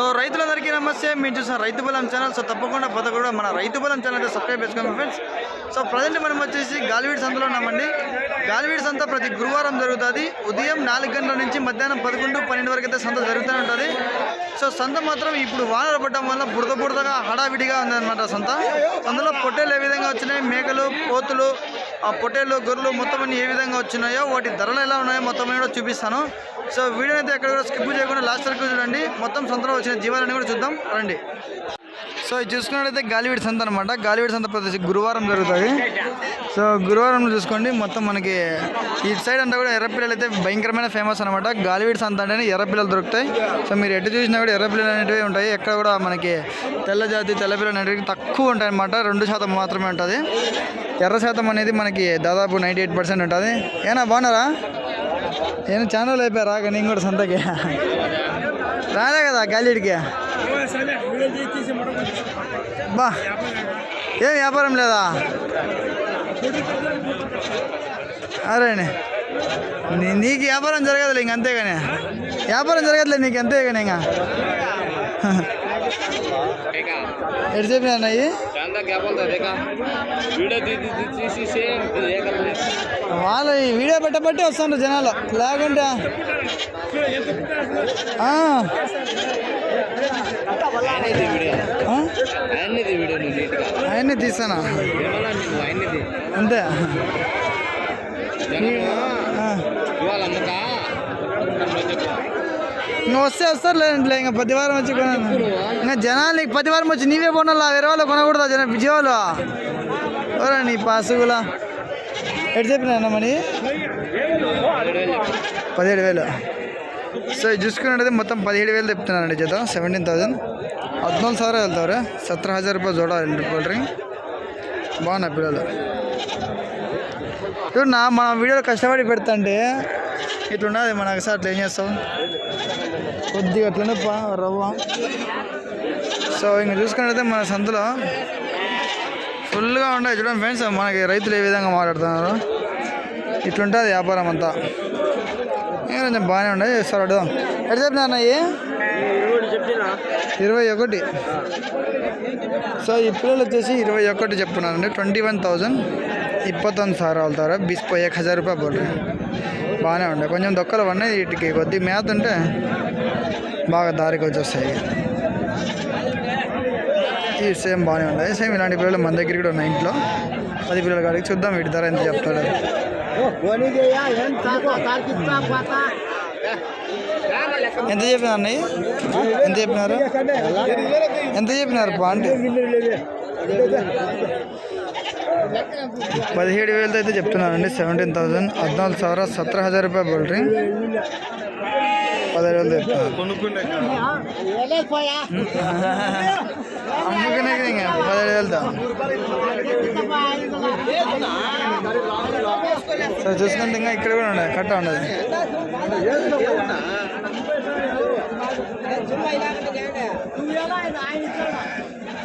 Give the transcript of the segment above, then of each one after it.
So రైతులందరికీ నమస్తే. మీరు చూసిన రైతు బలం ఛానల్. సో తప్పకుండా ప్రతి కూడా మన రైతు బలం ఛానల్ అయితే సబ్స్క్రైబ్ చేసుకోండి ఫ్రెండ్స్ సో ప్రజెంట్ మనం వచ్చేసి గాలివీడి సంతలో ఉన్నామండి. గాలివీడి సంత ప్రతి గురువారం జరుగుతుంది. ఉదయం నాలుగు గంటల నుంచి మధ్యాహ్నం పదకొండు పన్నెండు వరకు అయితే సంత జరుగుతూనే ఉంటుంది. సో సంత మాత్రం ఇప్పుడు వానలు పడడం వల్ల బురద బురదగా హడావిడిగా ఉందన్నమాట సంత. అందులో పొట్టేలు ఏ విధంగా వచ్చినాయి? మేకలు పోతులు ఆ పొట్టేలు గొర్రెలు మొత్తం అన్ని ఏ విధంగా వచ్చినాయో వాటి ధరలు ఎలా ఉన్నాయో మొత్తం కూడా చూపిస్తాను. సో వీడియో అయితే ఎక్కడ కూడా స్కిప్ చేయకుండా లాస్ట్ వరకు చూడండి. మొత్తం సంతలో వచ్చిన జీవాలని కూడా చూద్దాం. రండి. సో ఇది చూసుకున్నట్లయితే గాలివీడి సంత అనమాట గాలివీడి సంత ప్రతి గురువారం జరుగుతుంది. సో గురువారం చూసుకోండి. మొత్తం మనకి ఈ సైడ్ అంతా కూడా ఎర్రపిల్లలు అయితే భయంకరమైన ఫేమస్ అనమాట గాలివీడి సంత అంటేనే ఎర్రపిల్లలు దొరుకుతాయి. సో మీరు ఎటు చూసినా కూడా ఎర్రపిల్లలు అనేటివి ఉంటాయి. ఎక్కడ కూడా మనకి తెల్ల జాతి తెల్లపిల్లలు అనేటివి తక్కువ ఉంటాయి అనమాట రెండు శాతం మాత్రమే ఉంటుంది. ఎర్ర శాతం అనేది మనకి దాదాపు నైంటీ ఎయిట్ పర్సెంట్ ఉంటుంది. ఏనా బాగున్నారా? నేను ఛానల్ అయిపోయారా నేను కూడా సొంతకి. రాలే కదా గాలిడికి. బా. ఏం వ్యాపారం లేదా? అరే నీ- నీకు వ్యాపారం జరగదులే ఇంకంతేగానే వ్యాపారం జరగదులే నీకు అంతేగానే ఇంకా. ఎటు చెప్పిన అన్నయ్యి వాళ్ళు వీడియో పెట్టబట్టి వస్తుండ్రు జనాలు. లేకుంటా ఆయన్ని తీసానా అంతే. ఇంకా వస్తే వస్తారు లేదంటే ఇంకా పది వారం వచ్చి కొనాలి ఇంకా జనాలు నీకు పది వారం వచ్చి నీవే కొనాలా వేరే వాళ్ళు కొనకూడదా జన విజయవాళ్ళు ఓరా నీ పాసుగులా ఎటు చెప్పినా మని పదిహేడు వేలు సో ఇది చూసుకున్నట్టయితే మొత్తం పదిహేడు వేలు చెప్తున్నానండి చేత సెవెంటీన్ థౌసండ్ ಹದಿನಾಲ್ಕು ಸಾವಿರ ಹೇಳ್ತಾವ್ರೆ ಸತ್ರ ಹಜಾರ್ ರೂಪಾಯಿ ಜೋಡ పోల్ట్రీ బాగున్నాయి పిల్లలు ఇప్పుడు నా మన వీడియోలో కష్టపడి పెడతాంటే ఇట్లున్నది మనకు సార్ అట్లా ఏం చేస్తాం కొద్దిగా అట్లనే పా రవ్వ. సో ఇంక చూసుకున్నట్టయితే మన సంతలో ఫుల్గా ఉండే చూడండి ఫ్రెండ్స్ మనకి రైతులు ఏ విధంగా మాట్లాడుతున్నారు. ఇట్లుంటుంది వ్యాపారం అంతా. ఇంకా కొంచెం బాగానే ఉండే సార్ అడుగుదాం. ఎట్లా చెప్పినా అన్నయ్య ఇరవై ఒకటి. సో ఈ పిల్లలు వచ్చేసి ఇరవై ఒకటి చెప్తున్నారండి. ట్వంటీ వన్ థౌజండ్ ఇప్పత్తొంది సార్ అవుతారు బిస్పో ఎక్ హజార్ రూపాయ బాగానే ఉండే కొంచెం దొక్కలు ఉన్నాయి వీటికి. కొద్ది మ్యాథ్ ఉంటే బాగా దారికి వచ్చేస్తాయి. ఈ సేమ్ బాగానే ఉన్నాయి. సేమ్ ఇలాంటి పిల్లలు మన దగ్గర కూడా ఉన్నాయి ఇంట్లో. పది పిల్లలు కాడికి చూద్దాం వీటి ధర ఎంత చెప్తాడు. ఎంత చెప్పినారండి ఎంత చెప్పినారు? ఎంత చెప్పినారు పాంట్ పదిహేడు వేలతో అయితే చెప్తున్నానండి. సెవెంటీన్ థౌసండ్ హద్నాలుగు సవరా సత్తర హజార్ రూపాయ బోల్డ్రింగ్ పదిహేడు వేలు చెప్తాను అమ్ముకునే ఇంకా పదిహేడు వేలతో సో చూసుకుంటే ఇంకా ఇక్కడ కూడా ఉండదు కట్ట ఉండదు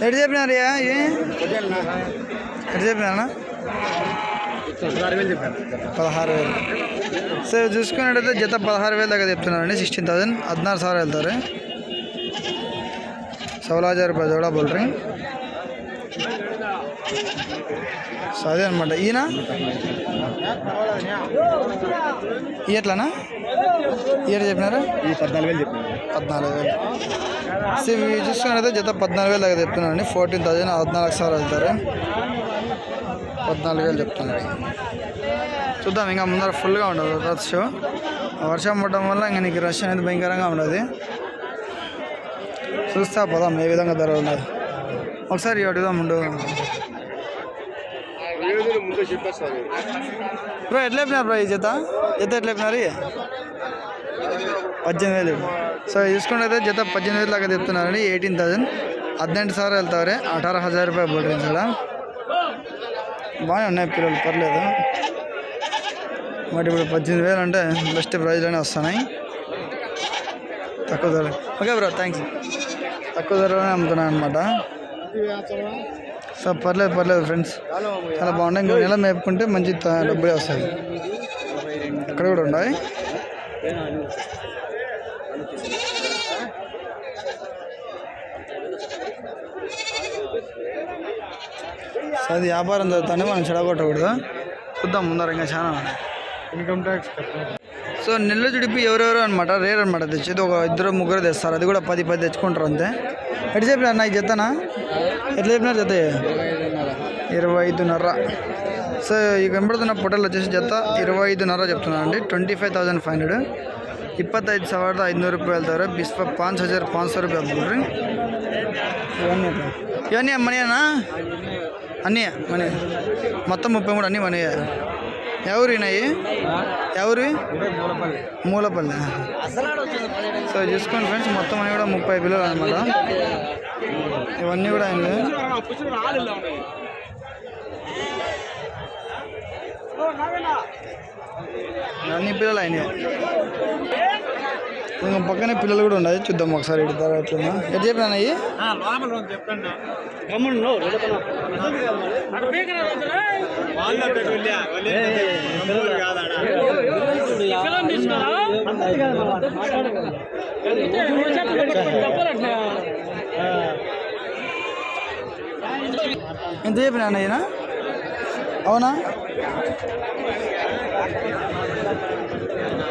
ఎటు చెప్పినారు ఏ ఎటు చెప్పినా పదహారు వేలు సో చూసుకున్నట్టయితే జత పదహారు వేలు దగ్గర చెప్తున్నారండి. సిక్స్టీన్ థౌసండ్ హద్నారు సార్ వెళ్తారు. సోలాజార్ రూపాయ జోడా సో అదే అనమాట ఈయన? ఎట్లానా? ఇయర్ చెప్పినారా? పద్నాలుగు వేలు చెప్పినారు. పద్నాలుగు వేలు. సో చూసుకున్నట్టయితే జత పద్నాలుగు వేలు దగ్గర చెప్తున్నారండి. ఫోర్టీన్ థౌజండ్ హద్నాలుగు సార్ వెళ్తారు. పద్నాలుగు వేలు చెప్తున్నారు. చూద్దాం ఇంకా ముందర ఫుల్గా ఉండదు రష్ వర్షం పడడం వల్ల ఇంకా నీకు రష్ అనేది భయంకరంగా ఉండదు చూస్తా పోదాం ఏ విధంగా ధర ఉన్నది ఒకసారి అడుగుదాం ఉండు ముందు చెప్పేస్తారు బ్రో ఎట్లా చెప్పినారు బ్రో ఈ జత జత ఎట్లా చెప్పినారు ఇవి? పద్దెనిమిది వేలు సో చూసుకుంటే జత పద్దెనిమిది వేలు దాకా చెప్తున్నారండి ఎయిటీన్ థౌసండ్ ಹದಿನೆಂಟು ಸಾವಿರ ಹೇಳ್ತಾವ್ರೆ ಅಠಾರ ಹಜಾರ್ ರೂಪಾಯಿ ಬೋಲ್ರಿ ಸಲ బాగానే ఉన్నాయి పిల్లలు పర్లేదు మరి ఇప్పుడు పద్దెనిమిది వేలు అంటే బెస్ట్ ప్రైజ్లోనే వస్తున్నాయి. తక్కువ ధర ఓకే బ్రో థ్యాంక్స్ తక్కువ ధరలోనే అమ్ముతున్నాను అనమాట సో పర్లేదు పర్లేదు ఫ్రెండ్స్ చాలా బాగున్నాయి. ఇంకో నెల మేపుకుంటే మంచి డబ్బులే వస్తాయి. అక్కడ కూడా ఉన్నాయి సో అది వ్యాపారం జరుగుతుంది మనం చెడగొట్టకూడదు. చూద్దాం ముందర ఇంకా చాలా ఉన్నాయి. ఇన్కమ్ ట్యాక్స్ సో నెల్లు చుడిపి ఎవరెవరు అనమాట రేర్ అనమాట తెచ్చేది ఒక ఇద్దరు ముగ్గురు తెస్తారు అది కూడా పది పది తెచ్చుకుంటారు అంతే ఎట్లా చెప్పినారు నాకు చెత్తనా ఎట్లా చెప్పినారు జత ఇరవై ఐదున్నర సో ఈ కనబడుతున్న పొట్టలు వచ్చేసి జత ఇరవై ఐదున్నర చెప్తున్నానండి twenty five thousand five hundred ಇಪ್ಪತ್ತೈದು ಸಾವಿರದ ಐದುನೂರು ರೂಪಾಯಿ ಹೇಳ್ತಾರೆ ಬಿಸ್ಪ ಪಾಂಚ್ ಹಜಾರ್ ಪಾಂಚ್ ಸಾವಿರ ರೂಪಾಯಿ ಆಗ್ಬಿಡ್ರಿ ఇవన్నీ ఎట్లా? ఇవన్నీ మనీనా అన్నీ మనీ మొత్తం ముప్పై మూడు అన్నీ మనీ ఎవరు ఈయనవి ఎవరు మూలపల్లి సో చూసుకోండి ఫ్రెండ్స్ మొత్తం అన్నీ కూడా ముప్పై పిల్లలు అనమాట ఇవన్నీ కూడా ఆయన అన్ని పిల్లలు అయినాయి ఇంకా పక్కనే పిల్లలు కూడా ఉన్నాయి చూద్దాం ఒకసారి ఇడతారు ఎట్లా ఎట్లా చెప్పినా అయ్యి ఎంత చెప్పినా అయ్యినా అవునా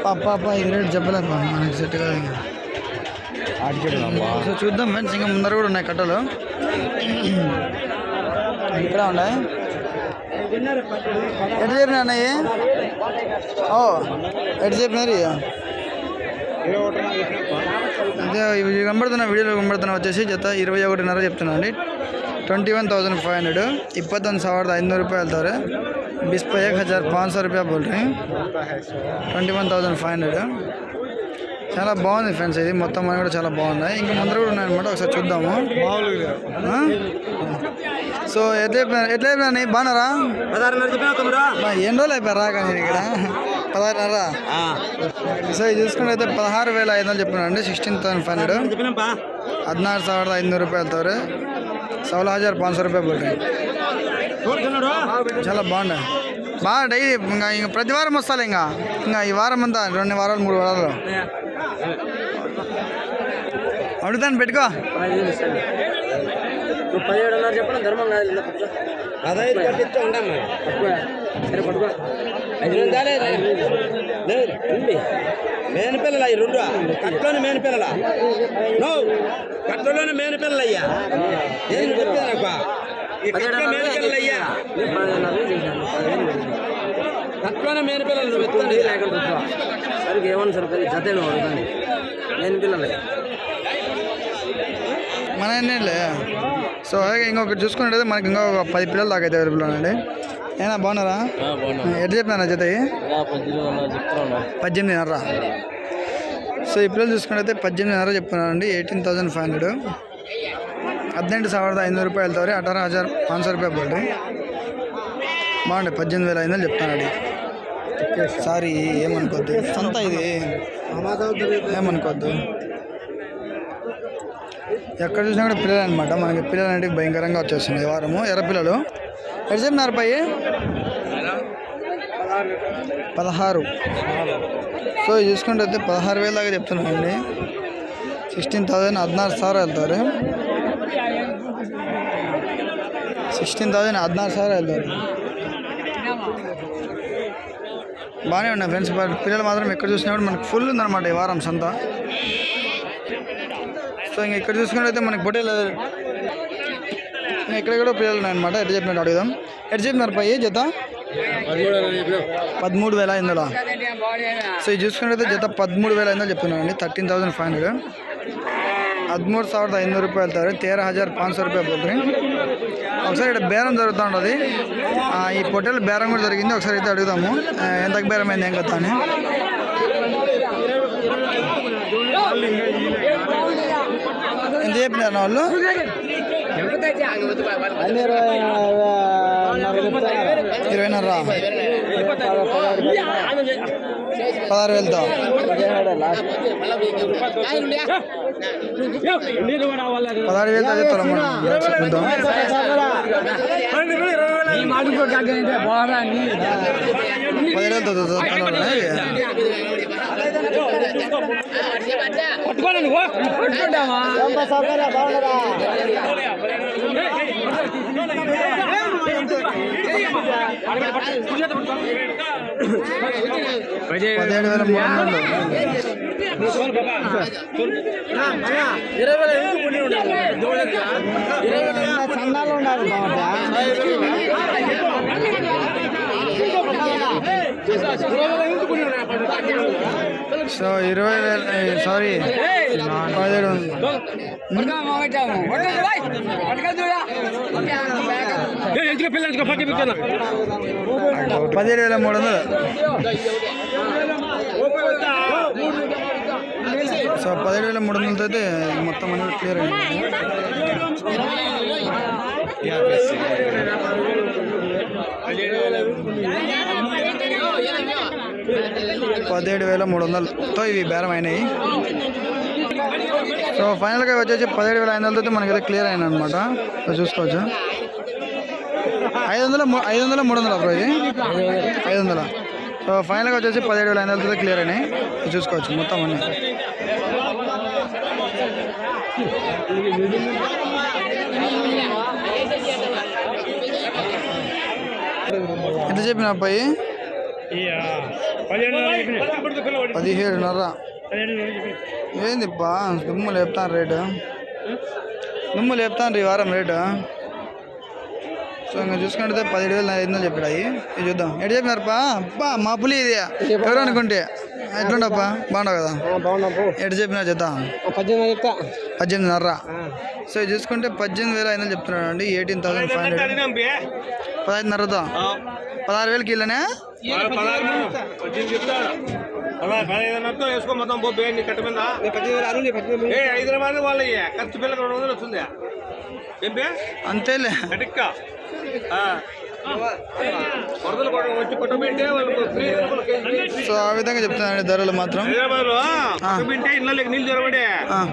పాప పాప ఇది రేటు చెప్పలేదు పాప మనకి సెట్ కాదు ఇంకా సో చూద్దాం ఫ్రెండ్స్ ఇంకా ముందర కూడా ఉన్నాయి కట్టలు ఇక్కడ ఉన్నాయి ఎటు చెప్పినా అన్నయ్య ఓ ఎటు చెప్పినారు ఇక? అదే ఇవి కనబడుతున్న వీడియోలో కనబడుతున్న వచ్చేసి జత ఇరవై ఒకటిన్నర చెప్తున్నా అండి twenty one thousand five hundred ಇಪ್ಪತ್ತೊಂದು ಸಾವಿರದ ಐನೂರು ರೂಪಾಯಿ ಹೇಳ್ತಾರೆ ಬಿಸ್ ಪೈ एक हज़ार पाँच सौ रुपया बोल रहे हैं twenty one thousand five hundred చాలా బాగుంది ఫ్రెండ్స్ ఇది మొత్తం అన్నీ కూడా చాలా బాగున్నాయి ఇంకా ముందర కూడా ఉన్నాయన్నమాట ఒకసారి చూద్దాము ఆ? సో ఎట్లా చెప్పినారు ఎట్లా చెప్పినా బాగున్నారా బా, ఎన్ని రోజులు అయిపోయారా కానీ ఇక్కడ పదహారున్నర సో ఇది చూసుకుంటే అయితే పదహారు వేల ఐదు వందలు చెప్పినా అండి సిక్స్టీన్ థౌసండ్ ఫైవ్ హండ్రెడ్ ಹದಿನಾರು ಸಾವಿರದ ಐದುನೂರು ರೂಪಾಯಿ ಹೇಳ್ತವ್ರೆ సౌల హజార్ పాంచ్ సో రూపాయలు పడుతుంది చాలా బాగున్నాయి. బాగా డైలీ ఇంకా ఇంకా ప్రతి వారం వస్తాను ఇంకా. ఇంకా ఈ వారం అంతా రెండు వారాలు మూడు వారాలు. అడుగుతాను పెట్టుకో. పదిహేడున్నర చెప్పడం ధర్మం కాదు. ఇలా కూర్చో. పదహైదు పట్టిస్తే ఉండమ్మా పట్టుకో. సరే పట్టుకో ఐదు వందలు దాలే లేదు ఉంది మేన పిల్లలు అయ్యి రెండు? కట్లోని మేన పిల్లల నో కట్టలోని మేన పిల్లలు అయ్యా ఏం చెప్పేది నాకు? మేన పిల్లలు నువ్వు లేకుండా. సరికి ఏమన్నా సరిపోయి అడుగుతాను నేను పిల్లలే మన ఎన్నేళ్ళే సో అలాగే ఇంకొకటి చూసుకున్నట్టయితే మనకి ఇంకా ఒక పది పిల్లలు దాకా అయితే అవైలబుల్ ఉన్నాయండి. ఏనా బాగున్నారా? ఎట్లా చెప్పినారా జత పద్దెనిమిదిన్నర సో ఈ పిల్లలు చూసుకున్నట్టయితే పద్దెనిమిదిన్నర చెప్తున్నానండి ఎయిటీన్ థౌసండ్ ఫైవ్ హండ్రెడ్. ಹದಿನೆಂಟು ಸಾವಿರದ ಐನೂರು ರೂಪಾಯಿ ಹೇಳ್ತಾವ್ರಿ ಅಠಾರ ಹಜಾರ್ ಪಾಂಚ ರೂಪಾಯಿ ಬರ್ರಿ బాగుండే పద్దెనిమిది వేల ఐదు వందలు చెప్తున్నాడు సారీ ఏమనుకోద్దు సొంత ఇది ఏమనుకోద్దు ఎక్కడ చూసినా కూడా పిల్లలు అనమాట మనకి పిల్లలు అంటే భయంకరంగా వచ్చేస్తున్నాయి వారము ఎర్ర పిల్లలు ఎట్ చెప్పినారు పై పదహారు సో చూసుకుంటే పదహారు వేల దాకా చెప్తున్నామండి సిక్స్టీన్ థౌసండ్ హద్నారు సార్ వెళ్తారు సిక్స్టీన్ థౌజండ్ హదినారు ಸಾವಿರ వెళ్తారు బాగానే ఉన్నాయి ఫ్రెండ్స్ బట్ పిల్లలు మాత్రం ఎక్కడ చూసినా కూడా మనకి ఫుల్ ఉందన్నమాట ఈ వారం సంత సో ఇంక ఇక్కడ చూసుకున్నట్టయితే మనకి పొట్టేలు ఇంకా ఇక్కడ కూడా పిల్లలు ఉన్నాయన్నమాట ఎట్లా చెప్పినట్టు అడుగుదాం ఎట్లా చెప్పినారు పై జత పదమూడు వేల ఐదు వందల సో ఇది చూసుకున్నట్టయితే జత పదమూడు వేల ఐదు వందలు చెప్తున్నానండి థర్టీన్ థౌసండ్ ఫైవ్ హండ్రెడ్ ಹದಿಮೂರು ಸಾವಿರದ ಐನೂರು ರೂಪಾಯಿ ಹೇಳ್ತಾರೆ ತೇರ ಹಜಾರ್ ಪಾಂಚ್ సో రూపాయలు పోతుంది ఒకసారి ఇక్కడ బేరం జరుగుతూ ఉంటుంది ఆ, ఈ పొట్టేలు బేరం కూడా జరిగింది. ఒకసారి అయితే అడుగుదాము. ఆ, ఎంతకు బేరం అయింది ఏం కదా అని. ఎంత చెప్పినారు వాళ్ళు? ఇరవైన్నర. పదహారు వేలతో. పదహారు వేలతో చెప్తారా మనం చూద్దాం పదిహేడు వేలతో పట్టుకోండి నువ్వు పదిహేడు వేల వందలు సో ఇరవై వేల సారీ పదిహేడు పదిహేడు వేల మూడు వందలు. సో పదిహేడు వేల మూడు వందలతో అయితే మొత్తం అనేది క్లియర్ అయింది. పదిహేడు వేల మూడు వందలతో ఇవి బేరం అయినాయి. సో ఫైనల్గా వచ్చేసి పదిహేడు వేల ఐదు వందలతో మనకైతే క్లియర్ అయినా అనమాట చూసుకోవచ్చు. ఐదు వందల ఐదు వందల మూడు వందల బ్రో ఇది? ఐదు వందల. సో ఫైనల్గా వచ్చేసి పదిహేడు వేల ఐదు వందలతో క్లియర్ ఇది చూసుకోవచ్చు. మొత్తం అన్నీ. ఎంత చెప్పిన అబ్బాయి? పదిహేడున్నర. ఏంది బా దుమ్ము లేపుతాను రేటు? దుమ్ము లేపుతాను ఈ వారం రేటు? సో ఇంకా చూసుకుంటే పదిహేడు వేలు ఐదు వందలు చెప్పాడు అవి ఇది చూద్దాం. ఎటు చెప్పినారు బా అబ్బా మా పులి ఇది. ఎవరు అనుకుంటే? ఎట్లుండప్పా బాగుండవు కదా? ఎటు చెప్పినా చేద్దాం పద్దెనిమిదిన్నర సో ఇది చూసుకుంటే పద్దెనిమిది వేల ఐదు వందలు చెప్తున్నాడు అండి ఎయిటీన్ థౌసండ్ ఫైవ్ హండ్రెడ్ పదహైదున్నరతో పదహారు వేలకి ఇల్లనే వేసుకో మొత్తం పో బే నీ కట్ట మీద. ఏ హైదరాబాద్ వాళ్ళ ఖర్చు రెండు వందలు వస్తుంది అంతేలే. వరదలు కూడా వచ్చి వాళ్ళకు ఫ్రీ సో ఆ విధంగా చెప్తున్నానండి ధరలు మాత్రం. కొట్టబెట్టే ఇళ్ళకి నీళ్ళు జరగబడే.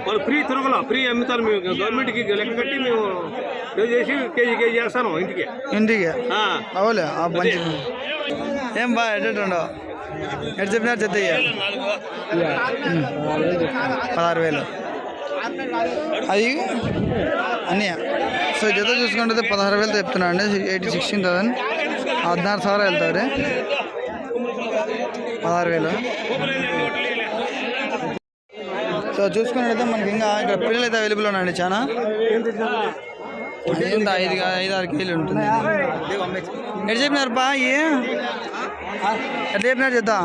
వాళ్ళు ఫ్రీ తిరుగులో ఫ్రీ అమ్ముతారు మేము. గవర్నమెంట్కి లెక్క కట్టి మేము చేసి కేజీ కేజీ చేస్తాను ఇంటికి. ఇంటికి. అవలే ఏం బా ఎట్టుండవు ఎటు చెప్పినారు చెత్తయ్య? పదహారు వేలు. అది అన్నయ్య? సో జత చూసుకుంటే పదహారు వేలతో చెప్తున్నా అండి ఎయిటీ సిక్స్టీన్ థౌసండ్ హద్నారు ಸಾವಿರ వెళ్తారు పదహారు వేలు సో చూసుకున్నట్టయితే మనకి ఇంకా ఇక్కడ పిల్లలు అయితే అవైలబుల్ ఉన్నాయండి చాలా ఎంత ఐదు కా- ఐదు ఆరు కేజీలు ఉంటుంది ఎటు చెప్పినారు బా ఏ ఎట్లా చెప్పినారు చెద్దా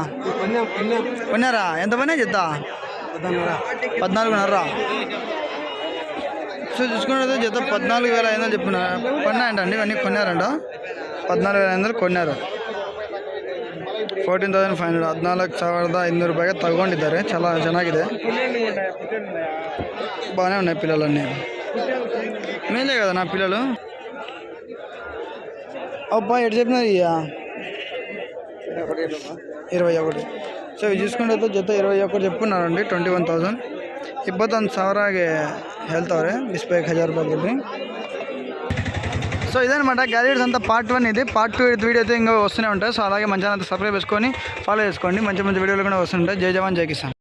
కొన్నారా ఎంత పైన చెద్దా పద్నాలుగున్నర సో చూసుకున్నట్టు జత పద్నాలుగు వేల ఐదు వందలు చెప్పిన కొన్నాయంట అండి ఇవన్నీ కొన్నారంట. పద్నాలుగు వేల ఐదు వందలు కొన్నారు. ఫోర్టీన్ ತೌಸಂಡ್ ఫైవ్ హండ్రెడ్ ಹದಿನಾಲ್ಕು ಸಾವಿರದ ಐನೂರು ರೂಪಾಯಿಗೆ ತಗೊಂಡಿದ್ದಾರೆ చాలా ಚೆನ್ನಾಗಿದೆ బాగానే ఉన్నాయి పిల్లలన్నీ. మేలే కదా నా పిల్లలు. అబ్బా ఎటు చెప్పినారు ఇయ్యా? ఇరవై ఒకటి. సో ఇవి చూసుకుంటే జత ఇరవై ఒకటి చెప్పున్నారండి ట్వంటీ వన్ థౌసండ్ ఇబ్బంది సవరాగే ಹೇಳ್ತಾವ್ರೆ ಬಿಸ್ಬೇಕು ಹಜಾರ್ ರೂಪಾಯಿ ಕೊಟ್ಟು సో ఇదనమాట గ్యాలరీస్ అంతా పార్ట్ వన్ ఇది పార్ట్ టూ వీడియో అయితే ఇంకా వస్తూనే ఉంటాయి సో అలాగే మంచిగా సబ్స్క్రైబ్ చేసుకొని ఫాలో చేసుకోండి మంచి మంచి వీడియోలు కూడా వస్తుంటాయి జై జవాన్ జై కిసాన్